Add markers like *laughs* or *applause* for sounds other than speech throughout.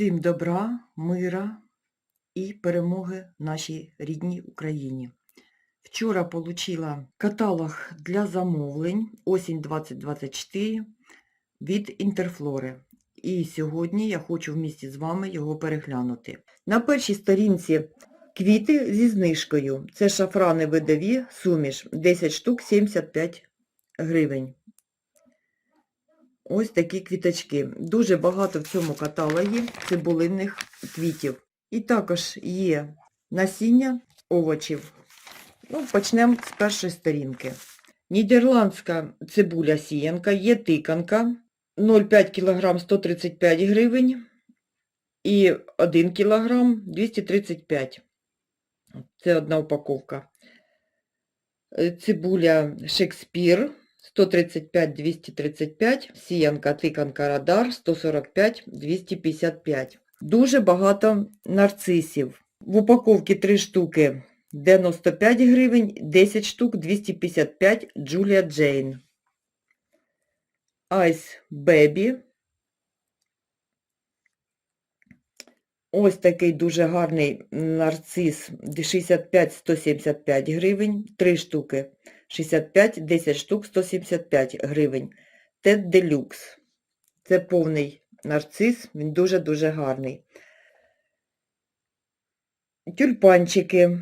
Всім добра, мира і перемоги нашій рідній Україні. Вчора получила каталог для замовлень осінь 2024 від Інтерфлори. І сьогодні я хочу вмісті з вами його переглянути. На першій сторінці квіти зі знижкою. Це шафрани видові суміш 10 штук 75 гривень. Ось такі квіточки. Дуже багато в цьому каталогі цибулинних квітів. І також є насіння овочів. Ну, почнемо з першої сторінки. Нідерландська цибуля сіянка, є тиканка 0,5 кг 135 гривень і 1 кг 235. Це одна упаковка. Е, Цибуля Шекспір 135-235, сіянка, тиканка, радар 145-255. Дуже багато нарцисів. В упаковці 3 штуки 95 гривень, 10 штук 255 Джулія Джейн. Айс Бебі. Ось такий дуже гарний нарцис 65-175 гривень, 3 штуки 65, 10 штук 175 гривень. Тед Делюкс. Це повний нарцис, він дуже-дуже гарний. Тюльпанчики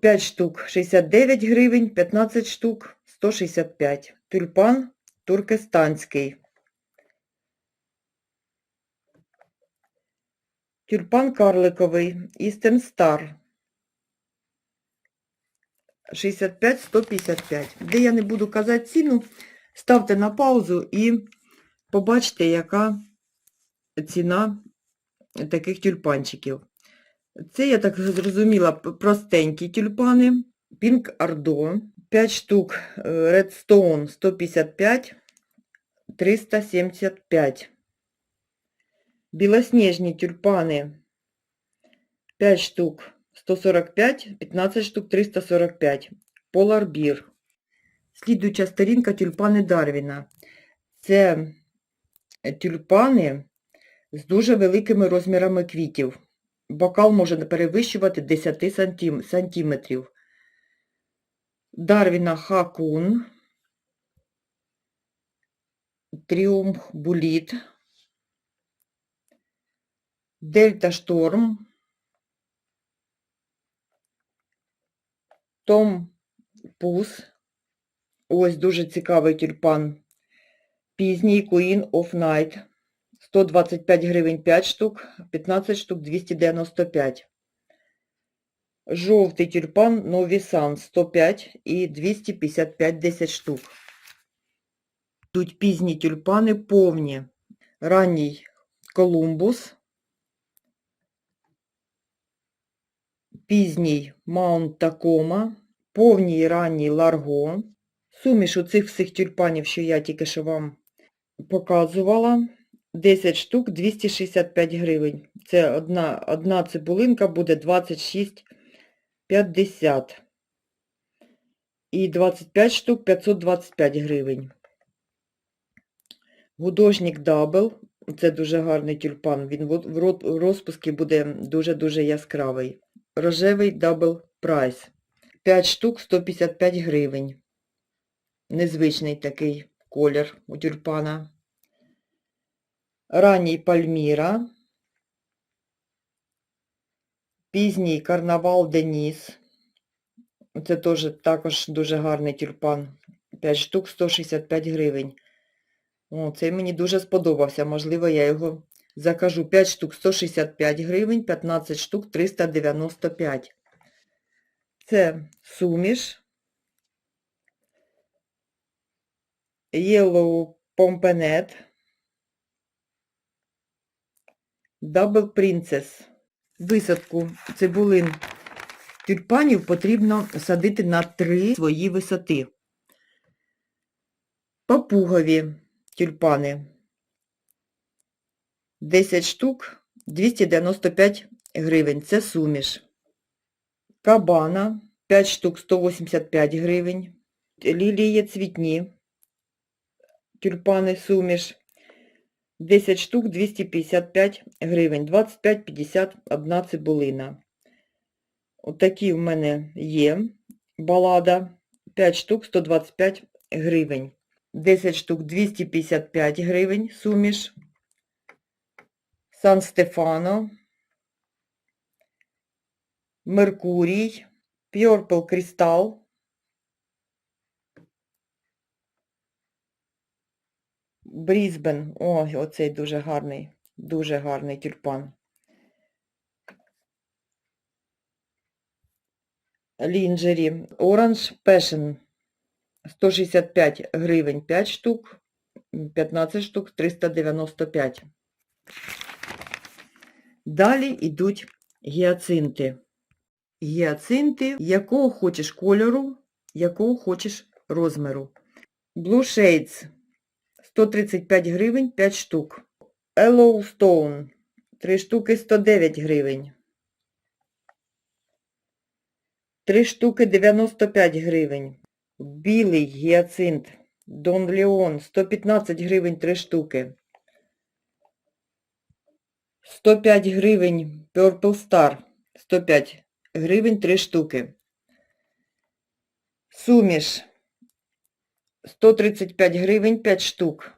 5 штук 69 гривень, 15 штук 165. Тюльпан туркестанський. Тюльпан карликовий, Eastern Star. 65-155. Де я не буду казати ціну, ставте на паузу і побачите, яка ціна таких тюльпанчиків. Це, я так зрозуміла, простенькі тюльпани. Pink Ardо, 5 штук е, Redstone 155, 375. Білосніжні тюльпани 5 штук 145, 15 штук 345. Polar Beer. Слідуюча сторінка тюльпани Дарвіна. Це тюльпани з дуже великими розмірами квітів. Бокал може перевищувати 10 сантим, сантиметрів. Дарвіна Хакун. Тріумф Буліт. Дельта Шторм. Том Пус. Ось дуже цікавий тюльпан. Пізній Queen of Night. 125 гривень 5 штук, 15 штук 295. Жовтий тюльпан Нові Сан 105 і 255 10 штук. Тут пізні тюльпани повні. Ранній Колумбус. Пізній Маунт Такома, повній ранній Ларго. Суміш у цих всіх тюльпанів, що я тільки що вам показувала. 10 штук 265 гривень. Це одна, одна цибулинка буде 26,50. І 25 штук 525 гривень. Гудожник Дабл. Це дуже гарний тюльпан. Він в розпуску буде дуже-дуже яскравий. Рожевий дабл прайс. 5 штук 155 гривень. Незвичний такий колір у тюльпана. Ранній Пальміра. Пізній карнавал Деніс. Це теж також дуже гарний тюльпан. 5 штук 165 гривень. О, цей мені дуже сподобався. Можливо, я його закажу. 5 штук 165 гривень, 15 штук 395. Це суміш. Yellow Pompenet. Double Princess. Висадку цибулин тюльпанів потрібно садити на три свої висоти. Папугові тюльпани. 10 штук 295 гривень. Це суміш. Кабана 5 штук 185 гривень. Лілії цвітні. Тюльпани суміш 10 штук 255 гривень. 25-50 одна цибулина. Отакі в мене є. Балада. 5 штук 125 гривень. 10 штук 255 гривень. Суміш. Сан Стефано. Меркурій. Purple Crystal. Брізбен. Ой, оцей дуже гарний. Дуже гарний тюльпан. Лінджері. Orange Passion. 165 гривень 5 штук. 15 штук 395. Далі йдуть гіацинти. Гіацинти, якого хочеш кольору, якого хочеш розміру. Blue Shades 135 гривень 5 штук. Yellowstone 3 штуки 109 гривень. 3 штуки 95 гривень. Білий гіацинт Дон Леон 115 гривень 3 штуки. 105 гривень Purple Star 105 гривень 3 штуки. Суміш 135 гривень 5 штук.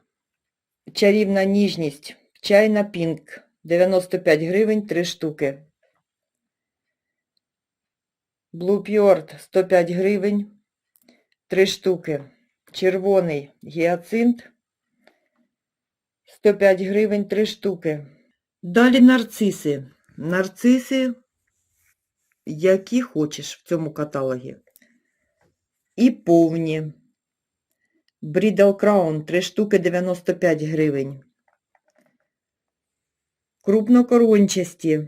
Чарівна ніжність. Чайна пінк. 95 гривень 3 штуки. Pure 105 гривень 3 штуки. Червоний гіацинт 105 гривень 3 штуки. Далі нарциси. Нарциси, які хочеш в цьому каталогі. І повні. Брідл Краун 3 штуки 95 гривень. Крупнокорончасті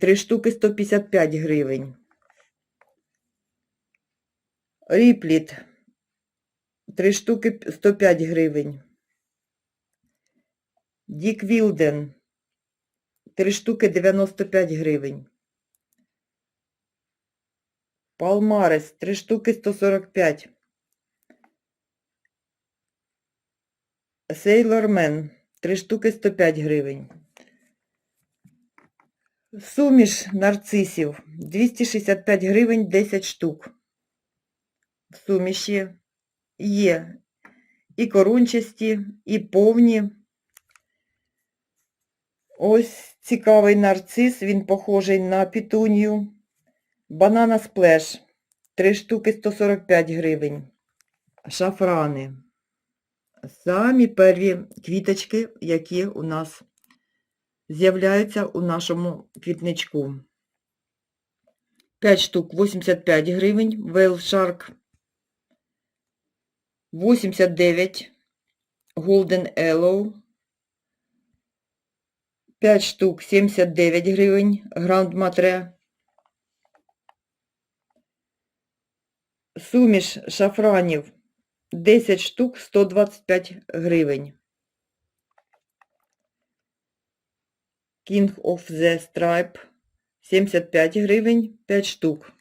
3 штуки 155 гривень. Ріпліт 3 штуки 105 гривень. Дік Вілден 3 штуки 95 гривень. Палмарес 3 штуки 145 Сейлормен 3 штуки 105 гривень. Суміш нарцисів 265 гривень 10 штук. Суміші є і корунчасті, і повні. Ось цікавий нарцис, він похожий на пітунію. Банана сплеш 3 штуки 145 гривень. Шафрани. Самі перві квіточки, які у нас з'являються у нашому квітничку. 5 штук 85 гривень, Whale Shark 89 Golden Ellow 5 штук 79 гривень, Grand Matre. Суміш шафранів 10 штук 125 гривень. King of the Stripe 75 гривень 5 штук.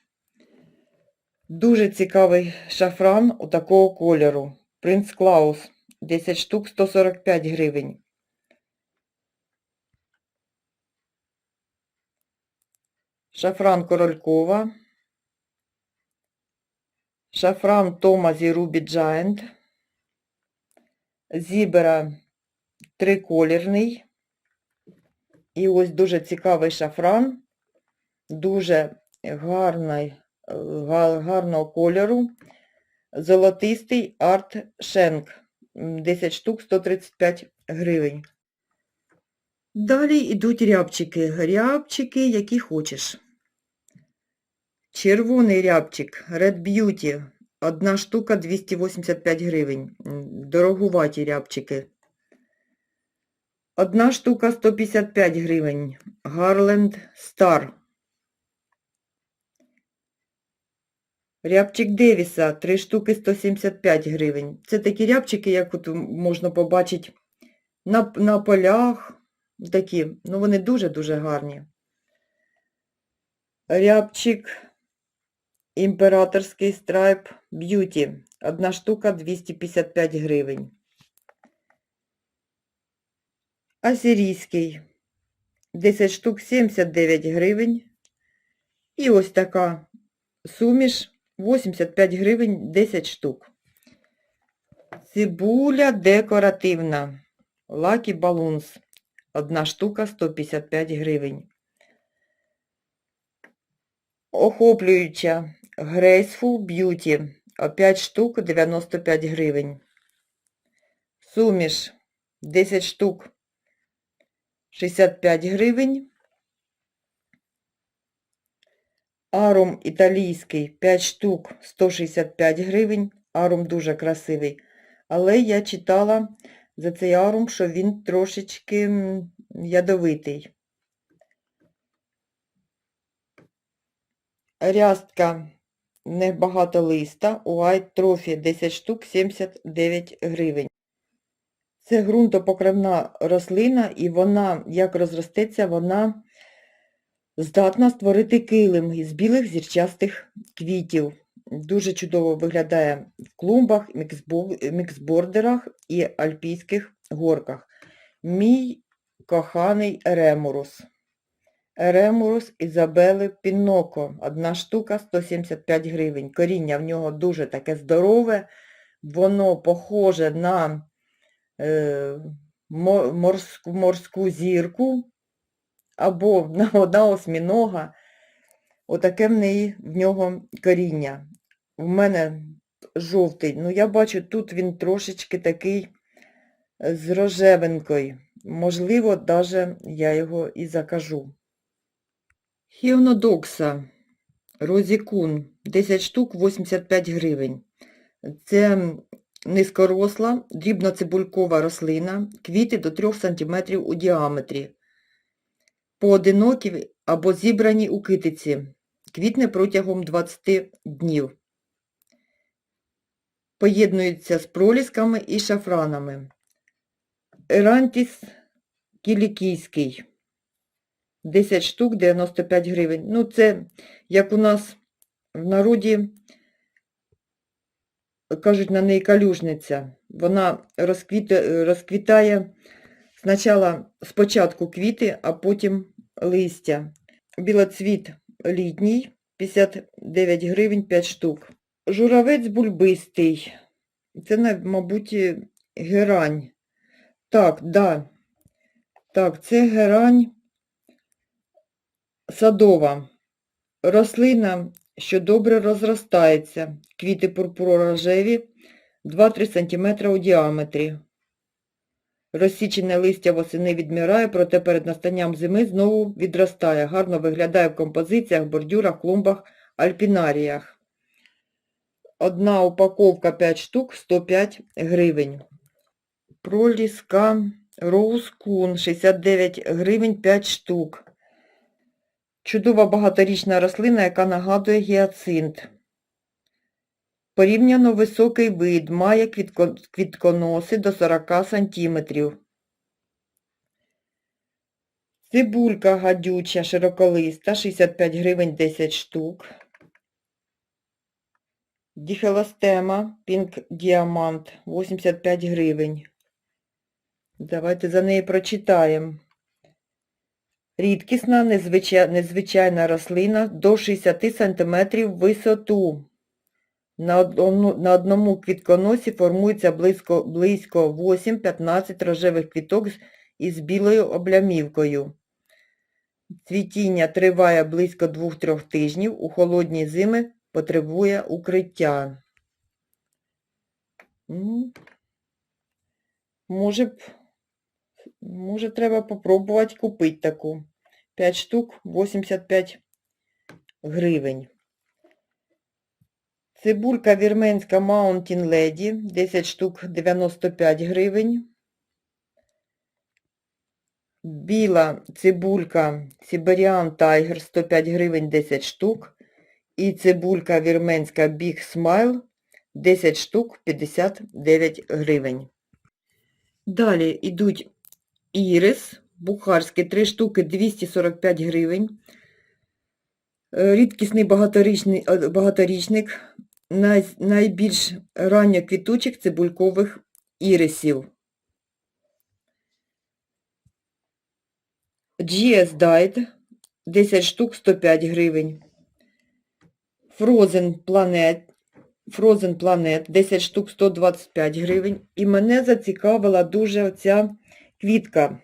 Дуже цікавий шафран у такого кольору. Принц Клаус 10 штук 145 гривень. Шафран Королькова. Шафран Томазі Рубі Giant. Зібера триколірний. І ось дуже цікавий шафран. Дуже гарний, гарного кольору. Золотистий арт Шенк. 10 штук 135 гривень. Далі йдуть рябчики. Рябчики, які хочеш. Червоний рябчик Red Beauty. Одна штука 285 гривень. Дорогуваті рябчики. Одна штука 155 гривень. Гарленд Star. Рябчик Девіса, 3 штуки 175 гривень. Це такі рябчики, як от можна побачити на, на полях. Такі, ну вони дуже-дуже гарні. Рябчик імператорський страйп Beauty. Одна штука 255 гривень. Асирійський 10 штук 79 гривень. І ось така суміш 85 гривень 10 штук. Цибуля декоративна. Lucky Balloons. Одна штука 155 гривень. Охоплююча Graceful Beauty. 5 штук 95 гривень. Суміш 10 штук 65 гривень. Арум італійський 5 штук 165 гривень. Арум дуже красивий. Але я читала за цей арум, що він трошечки ядовитий. Рястка небагато листа, White Trophy 10 штук 79 гривень. Це ґрунтопокривна рослина, і вона, як розростеться, вона здатна створити килим із білих зірчастих квітів. Дуже чудово виглядає в клумбах, міксбо- міксбордерах і альпійських горках. Мій коханий Еремурус. Еремурус Ізабели Піноко. Одна штука 175 гривень. Коріння в нього дуже таке здорове. Воно похоже на е, морську, морську зірку або *laughs* на, на осьмінога. Отаке в неї в нього коріння. В мене жовтий. Ну, я бачу, тут він трошечки такий е, з рожевинкою. Можливо, даже я його і закажу. Хіонодокса Розікун 10 штук 85 гривень. Це низькоросла, дрібноцибулькова рослина, квіти до 3 см у діаметрі. Поодинокі або зібрані у китиці. Квітне протягом 20 днів. Поєднуються з пролісками і шафранами. Ерантіс кілікійський. 10 штук 95 гривень. Ну, це, як у нас в народі кажуть на неї калюжниця. Вона розквіта- розквітає спочатку, спочатку квіти, а потім листя. Білоцвіт літній, 59 гривень 5 штук. Журавець бульбистий. Це, мабуть, герань. Так, да. Так, це герань садова. Рослина, що добре розростається. Квіти пурпуро-рожеві, 2-3 см у діаметрі. Розсічене листя восени відмирає, проте перед настанням зими знову відростає. Гарно виглядає в композиціях, бордюрах, клумбах, альпінаріях. Одна упаковка 5 штук, 105 гривень. Проліска Kun, 69 гривень 5 штук. Чудова багаторічна рослина, яка нагадує гіацинт. Порівняно високий вид, має квітко- квітконоси до 40 см. Цибулька гадюча, широколиста, 65 гривень 10 штук. Діфелостема, пінк діамант, 85 гривень. Давайте за неї прочитаємо. Рідкісна, незвичай- незвичайна рослина до 60 см висоту. На, одному, на одному квітконосі формується близько, близько 8-15 рожевих квіток із білою облямівкою. Цвітіння триває близько 2-3 тижнів, у холодні зими потребує укриття. Може, б- може треба попробувати купити таку. 5 штук 85 гривень. Цибулька вірменська Mountain Lady, 10 штук 95 гривень. Біла цибулька Siberian Tiger 105 гривень 10 штук. І цибулька вірменська Big Smile 10 штук 59 гривень. Далі йдуть ірис, бухарський 3 штуки 245 гривень. Е, Рідкісний е, багаторічник, най, найбільш ранньоквітучих цибулькових ірисів. GS Diet 10 штук 105 гривень. Frozen Planet, Frozen Planet 10 штук 125 гривень. І мене зацікавила дуже оця квітка.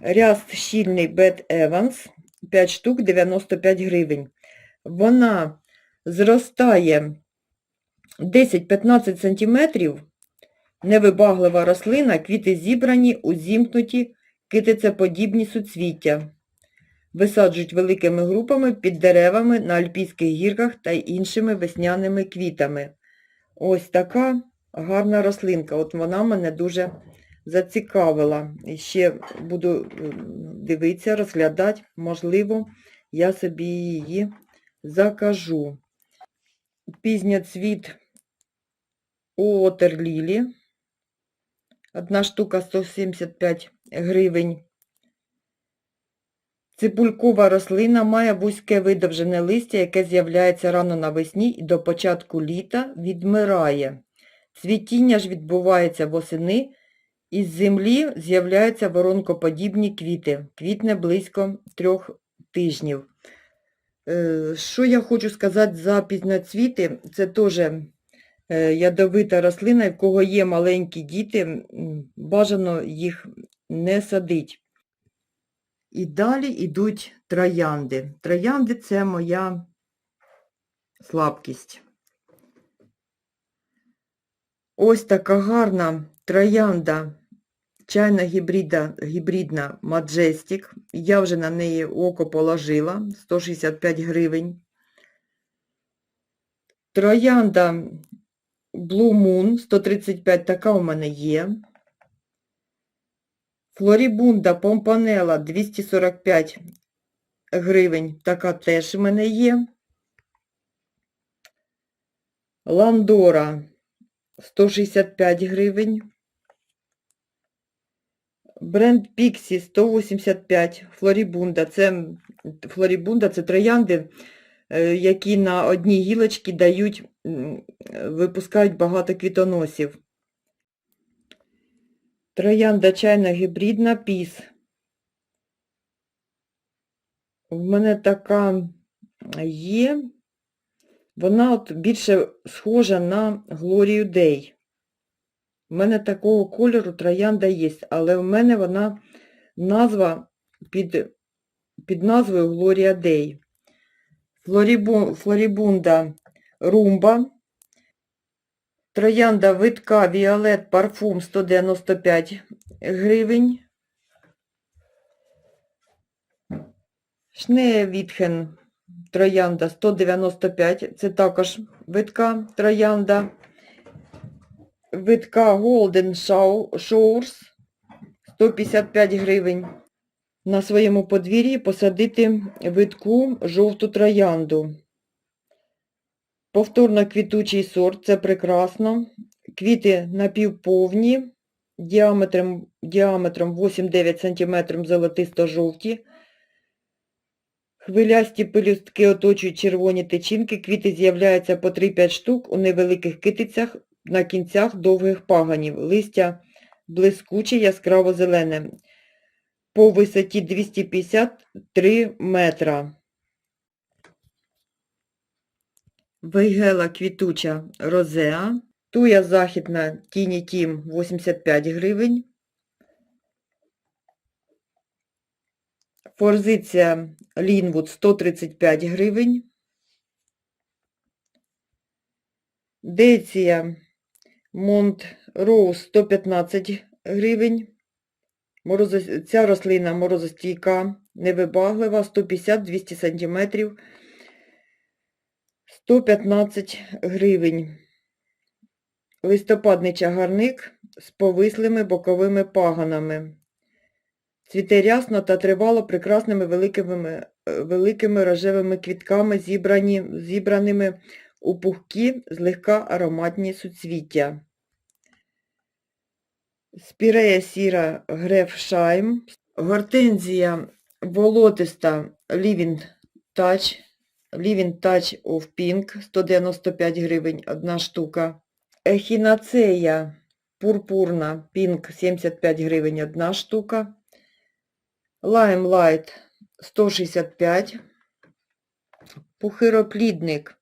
Ряст щільний Бет Evans 5 штук 95 гривень. Вона зростає 10-15 см, невибаглива рослина, квіти зібрані, узімкнуті, китицеподібні суцвіття. Висаджують великими групами під деревами на Альпійських гірках та іншими весняними квітами. Ось така гарна рослинка. От вона мене дуже зацікавила. І ще буду дивитися, розглядати, можливо, я собі її закажу. Пізньоцвіт Уотерлілі. Одна штука 175 гривень. Цибулькова рослина має вузьке видовжене листя, яке з'являється рано навесні і до початку літа відмирає. Цвітіння ж відбувається восени, із землі з'являються воронкоподібні квіти. Квітне близько трьох тижнів. Е, Що я хочу сказати за пізноцвіти? Це теж е, ядовита рослина, в кого є маленькі діти, бажано їх не садить. І далі йдуть троянди. Троянди це моя слабкість. Ось така гарна троянда чайна гібрида, гібридна Majestic. Я вже на неї око положила 165 гривень. Троянда Blue Moon 135, така у мене є. Флорібунда Помпанела 245 гривень, така теж в мене є. Ландора 165 гривень. Бренд Pixie 185 Флорібунда. Це Флорібунда це троянди, е, які на одній гілочці дають, випускають багато квітоносів. Троянда чайна гібридна піс. В мене така є. Вона от більше схожа на Глорію Дей. У мене такого кольору троянда є, але в мене вона назва під, під назвою Глорія Дей. Флорібунда Румба. Троянда витка Віолет парфум 195 гривень. Шнея Вітхен троянда 195, це також витка троянда. Витка Golden Showers 155 гривень. На своєму подвір'ї посадити витку жовту троянду. Повторно квітучий сорт, це прекрасно. Квіти напівповні, діаметром, діаметром 8-9 см золотисто-жовті. Хвилясті пелюстки оточують червоні тичинки, квіти з'являються по 3-5 штук у невеликих китицях на кінцях довгих паганів. Листя блискуче, яскраво зелене. По висоті 253 метра. Вейгела квітуча розеа. Туя західна Тіні Тім 85 гривень. Форзиція Лінвуд 135 гривень. Деція Монт Роуз 115 гривень. Ця рослина морозостійка, невибаглива, 150-200 см. 115 гривень. Листопадний чагарник з повислими боковими паганами. Цвіте рясно та тривало прекрасними великими, е, великими рожевими квітками, зібрані, зібраними у пухкі, злегка ароматні суцвіття. Спірея сіра Грефшайм. Гортензія волотиста Living Touch. Living Touch of Pink 195 гривень одна штука. Ехінацея пурпурна Pink 75 гривень одна штука. Limelight 165. Пухироплідник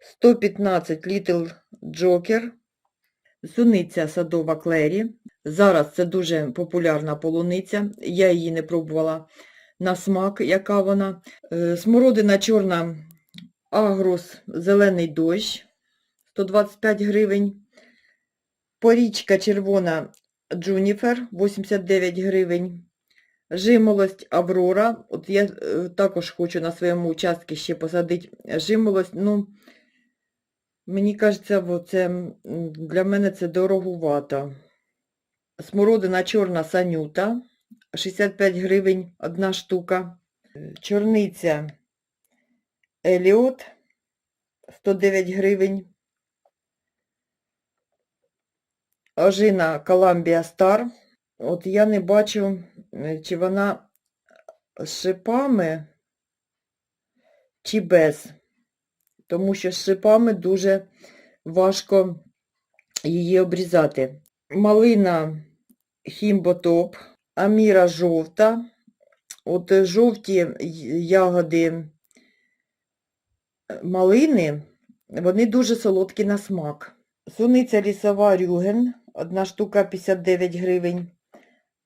115 Little Joker. Суниця садова Клері. Зараз це дуже популярна полуниця. Я її не пробувала на смак, яка вона. Е, Смородина чорна Агрос Зелений дощ 125 гривень. Порічка червона Джуніфер 89 гривень. Жимолость Аврора. От я е, також хочу на своєму участку ще посадити жимолость. Ну, мені кажеться, це, для мене це дороговато. Смородина чорна санюта. 65 гривень одна штука. Чорниця Еліот 109 гривень. Ожина Columbia Star. От я не бачу, чи вона з шипами, чи без. Тому що з шипами дуже важко її обрізати. Малина Хімботоп, Аміра жовта. От е, жовті ягоди е, малини, вони дуже солодкі на смак. Суниця лісова Рюген, одна штука 59 гривень.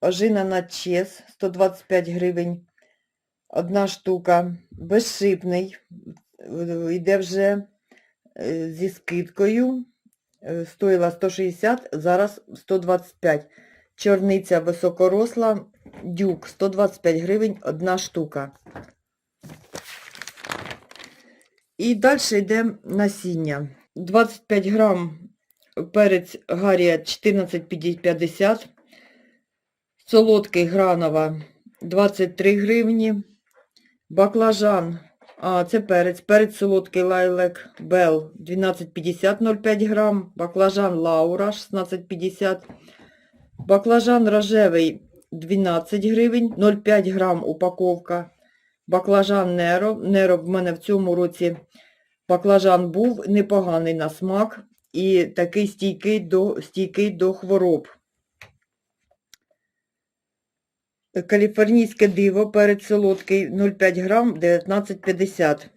Ожина на чес 125 гривень. Одна штука. Безшипний. е, Йде вже зі скидкою. Стоїла 160, зараз 125. Чорниця високоросла, дюк 125 гривень, одна штука. І далі йде насіння. 25 грам перець Гарія 14,50. Солодкий гранова 23 гривні. Баклажан, а це перець, перець солодкий лайлек Бел 12,50 0,5 грам. Баклажан Лаура 16,50. Баклажан рожевий 12 гривень, 0,5 грам упаковка. Баклажан Неро. Неро в мене в цьому році баклажан був непоганий на смак і такий стійкий до, стійкий до хвороб. Каліфорнійське диво, перець солодкий 0,5 грам, 19,50.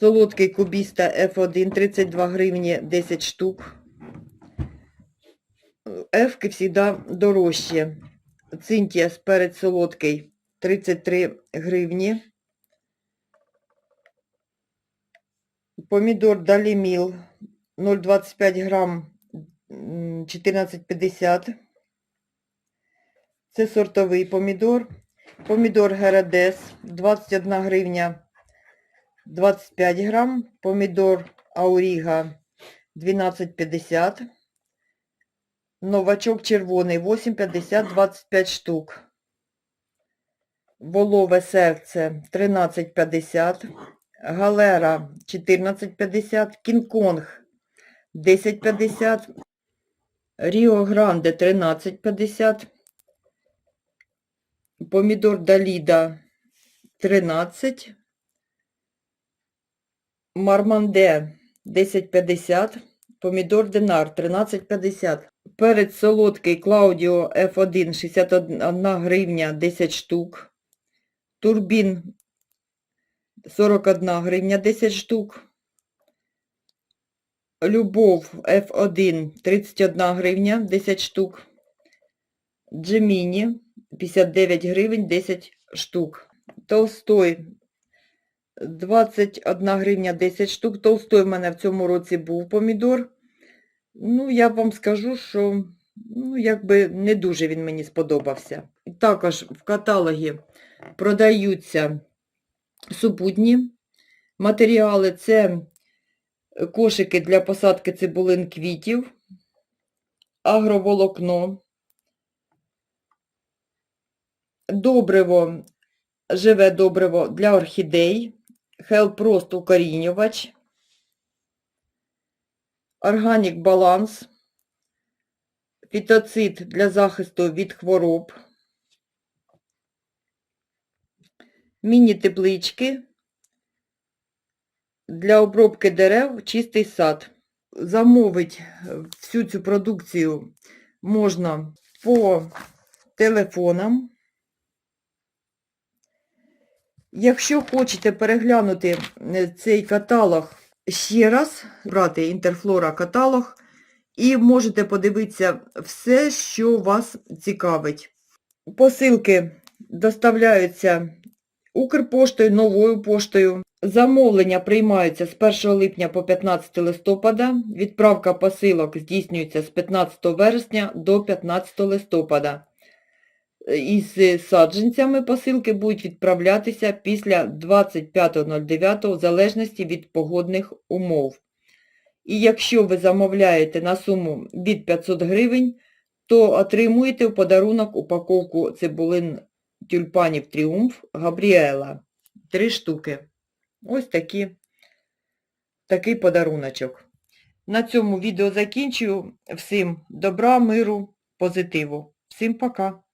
Солодкий кубіста F1, 32 гривні, 10 штук. Ефки завжди дорожчі. Цинтія перець солодкий 33 гривні. Помідор Даліміл 0,25 грам 14,50. Це сортовий помідор. Помідор Герадес 21 гривня 25 грам. Помідор Ауріга 12,50. Новачок червоний 8,50 25 штук. Волове серце 13,50. Галера 14,50. Кінг-Конг 10,50. Ріо Гранде 13,50. Помідор Даліда 13. Марманде 10,50. Помідор Динар 13,50. Перець солодкий Клаудіо F1 61 гривня 10 штук. Турбін 41 гривня 10 штук. Любов F1 31 гривня 10 штук. Джеміні 59 гривень 10 штук. Толстой 21 гривня 10 штук. Толстой в мене в цьому році був помідор. Ну, я вам скажу, що ну, якби не дуже він мені сподобався. Також в каталогі продаються супутні матеріали. Це кошики для посадки цибулин квітів, агроволокно, добриво, живе добриво для орхідей, Хелпрост укорінювач, Органік баланс, фітоцид для захисту від хвороб, міні-теплички. Для обробки дерев чистий сад. Замовить е, всю цю продукцію можна по телефонам. Якщо хочете переглянути е, цей каталог ще раз, брати Інтерфлора каталог, і можете подивитися все, що вас цікавить. Посилки доставляються Укрпоштою, новою поштою. Замовлення приймаються з 1 липня по 15 листопада. Відправка посилок здійснюється з 15 вересня до 15 листопада. Із саджанцями посилки будуть відправлятися після 25.09 в залежності від погодних умов. І якщо ви замовляєте на суму від 500 гривень, то отримуєте в подарунок упаковку цибулин тюльпанів Тріумф Габріела. Три штуки. Ось такі, такий подаруночок. На цьому відео закінчую. Всім добра, миру, позитиву. Всім пока!